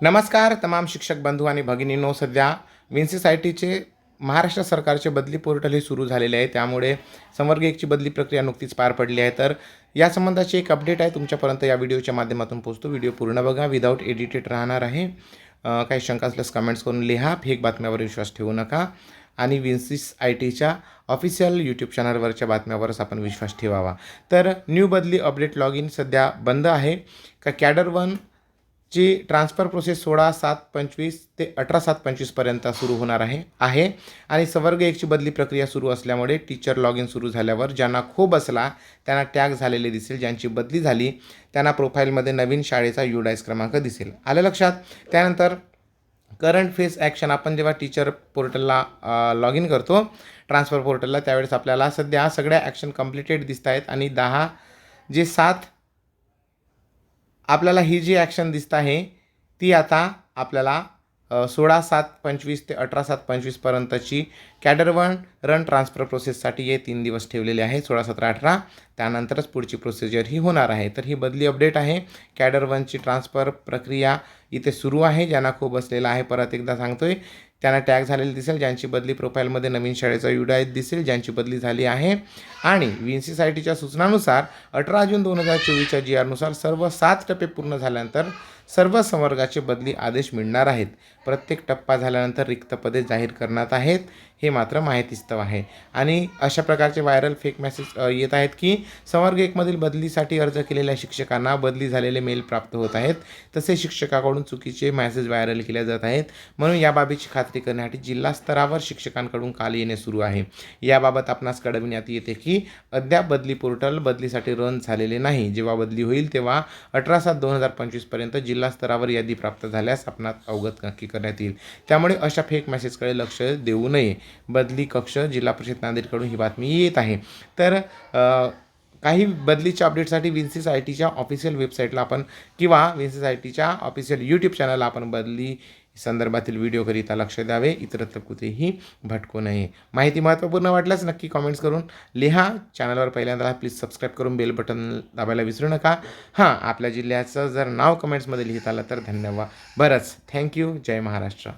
नमस्कार तमाम शिक्षक बंधू आणि भगिनींनो सध्या विन्सिस आय टीचे महाराष्ट्र सरकारचे बदली पोर्टल हे सुरू झालेले आहे. त्यामुळे संवर्ग एकची बदली प्रक्रिया नुकतीच पार पडली आहे. तर या संबंधाची एक अपडेट आहे. तुमच्यापर्यंत या व्हिडिओच्या माध्यमातून पोहोचतो. व्हिडिओ पूर्ण बघा. विदाऊट एडिटेड राहणार आहे. काही शंका असल्यास कमेंट्स करून लिहा. फेक बातम्यावर विश्वास ठेवू नका. आणि विन्सिस आय टीच्या ऑफिशियल यूट्यूब चॅनलवरच्या बातम्यावरच आपण विश्वास ठेवावा. तर न्यू बदली अपडेट लॉग इन सध्या बंद आहे. का कॅडर वन ची ट्रान्सफर प्रोसेस सोळा सात पंचवीस ते अठरा सात पंचवीसपर्यंत सुरू होणार आहे आहे. आणि सवर्ग एकची बदली प्रक्रिया सुरू असल्यामुळे टीचर लॉग इन सुरू झाल्यावर ज्यांना खो बसला त्यांना टॅग झालेले दिसेल ज्यांची बदली झाली त्यांना प्रोफाईलमध्ये नवीन शाळेचा युडाईस क्रमांक दिसेल. आलं लक्षात? त्यानंतर करंट फेस ॲक्शन आपण जेव्हा टीचर पोर्टलला लॉग इन करतो ट्रान्सफर पोर्टलला त्यावेळेस आपल्याला सध्या सगळ्या ॲक्शन कम्प्लिटेड दिसत आहेत आणि दहा जे सात आपल्याला ही जी ॲक्शन दिसत आहे ती आता आपल्याला सोळा सात पंचवीस ते अठरा सात पंचवीसपर्यंतची कॅडर वन रन ट्रान्सफर प्रोसेससाठी हे तीन दिवस ठेवलेले आहे सोळा सतरा अठरा. त्यानंतरच पुढची प्रोसिजर ही होणार आहे. तर ही बदली अपडेट आहे. कॅडर वनची ट्रान्सफर प्रक्रिया इथे सुरू आहे ज्यांना खूप बसलेला आहे. परत एकदा सांगतोय त्यांना टॅग झालेले दिसेल ज्यांची बदली प्रोफाईलमध्ये नवीन शाळेचा युडायत दिसेल ज्यांची बदली झाली आहे. आणि व्ही सी आय टीच्या सूचनानुसार अठरा जून दोन हजार चोवीसच्या जी आरनुसार सर्व सात टप्पे पूर्ण झाल्यानंतर सर्व संवर्गाचे बदली आदेश मिळणार आहेत. प्रत्येक टप्पा झाल्यानंतर रिक्त पदे जाहीर करण्यात आहेत. हे मात्र माहितीस्तव आहे. आणि अशा प्रकारचे व्हायरल फेक मेसेज येत आहेत की संवर्ग एकमधील बदलीसाठी अर्ज केलेल्या शिक्षकांना बदली झालेले मेल प्राप्त होत आहेत. तसे शिक्षकाकडून चुकीचे मेसेज व्हायरल केले जात आहेत. म्हणून या बाबीची खात्री करण्यासाठी जिल्हा स्तरावर शिक्षकांकडून काल येणे सुरू आहे. याबाबत आपणास कळविण्यात येते की अद्याप बदली पोर्टल बदलीसाठी रन झालेले नाही. जेव्हा बदली होईल तेव्हा अठरा सात दोन हजार पंचवीसपर्यंत जिल्हा स्तरावर यादी प्राप्त झाल्यास आपणास अवगत नक्की करण्यात येईल. त्यामुळे अशा फेक मेसेजकडे लक्ष देऊ नये. बदली कक्ष जिल्हा परिषद नांदेडकडून ही बातमी येत आहे. तर काही बदलीच्या अपडेटसाठी विन्सिस आय टीच्या ऑफिशियल वेबसाईटला आपण किंवा विन्सिस आय टीच्या ऑफिशियल यूट्यूब चॅनलला आपण बदली संदर्भातील व्हिडिओकरिता लक्ष द्यावे. इतरत्र कुठेही भटकू नये. माहिती महत्त्वपूर्ण वाटल्यास नक्की कॉमेंट्स करून लिहा. चॅनलवर पहिल्यांदा प्लीज सबस्क्राईब करून बेल बटन दाबायला विसरू नका. हां आपल्या जिल्ह्याचं जर नाव कमेंट्समध्ये लिहित आलं तर धन्यवाद. बरंच. थँक्यू जय महाराष्ट्र.